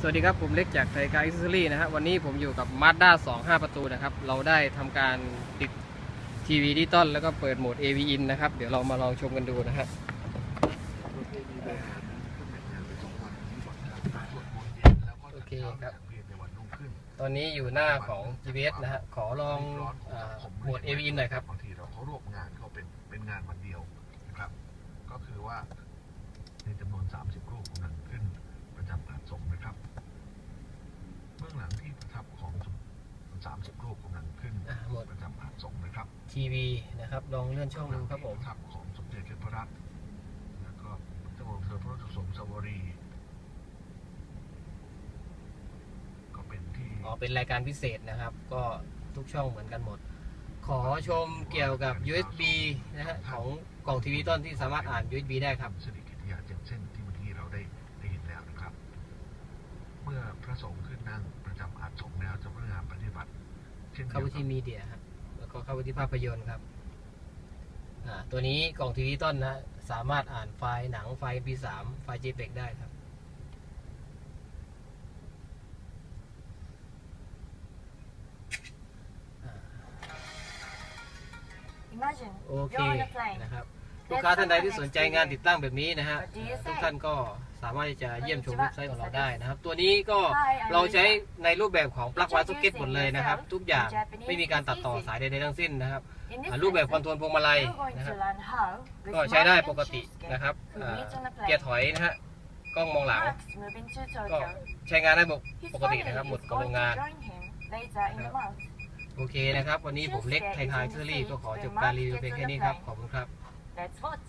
สวัสดีครับ ผมเล็กจากไทยการอิสซอรี่นะฮะวันนี้ผมอยู่กับ Mazda 2 5 ประตูนะครับ เราได้ทำการติดทีวีดิจิตอลแล้วก็เปิดโหมด AV in นะครับ เดี๋ยวเรามาลองชมกันดูนะฮะโอเคครับ ตอนนี้อยู่หน้าของ GPS นะฮะขอลองโหมด AV in หน่อยครับบางทีเราเขารวบงานเขาเป็นเป็นงานวันเดียวนะครับ ก็คือว่าในจำนวน 30รูปกำลังขึ้นประจำอาสงนะครับ เบื้องหลังที่ประทับของ30 รูปกำลังขึ้น อ่าหมด ประจำอาสงนะครับ ทีวีนะครับ ลองเลื่อนช่องดูครับผมประทับของสมเด็จเทพรัตน์แล้วก็เจ้าหลวงเธอพระสมสวรี ก็เป็นที่อ๋อเป็นรายการพิเศษนะครับ ก็ทุกช่องเหมือนกันหมด ขอชมเกี่ยวกับ USB นะฮะของกล่องทีวีต้นที่สามารถอ่าน USB ได้ครับสิริกิติยาเจนเช่นที่เมื่อกี้เราได้ได้เห็นแล้วนะครับ เมื่อพระสงฆ์ขึ้นนั่งประจำอาสงแล้วจะพนักงานปฏิบัติเช่นเดีเข้ายวไปกับที่มีเดียครับแล้ว ก็เข้าไปที่ภาพยนตร์ครับอ่าตัวนี้กล่องทีวีต้นนะสามารถอ่านไฟล์หนังไฟล์ MP3 ไฟล์ JPEG ได้ครับ Imagine โอเค you're on a plane. นะครับ ลูกค้าท่านใดที่สนใจงานติดตั้งแบบนี้นะฮะ What do you ทุก say? ท่านก็สามารถที่จะเยี่ยมชมเว็บไซต์ของเราได้นะครับ ตัวนี้ก็เราใช้ในรูปแบบของปลั๊กไวร์ซ็อกเก็ตหมดเลยนะครับ ทุกอย่างไม่มีการตัดต่อสายใดๆทั้งสิ้นนะครับ In this อ่ารูปแบบคอนโทรลพวงมาลัย lesson, you're going นะครับ to learn how, with ก็ใช้ได้ Mark ป and กติ Cheesecake, นะครับ who อ่า meet on a เกียร์ plane. ถอยนะฮะกล้องมองหลัง Max moving to ก็ Tokyo. ใช้งานได้ปก His ปกติ family นะครับหมด is กับโรง going งาน to join him later in the month. โอเคนะครับ วันนี้ผมเล็กไทยทายเทอรี่ก็ขอจบการรีวิวเพียงแค่นี้ครับ ขอบคุณครับ Let's watch.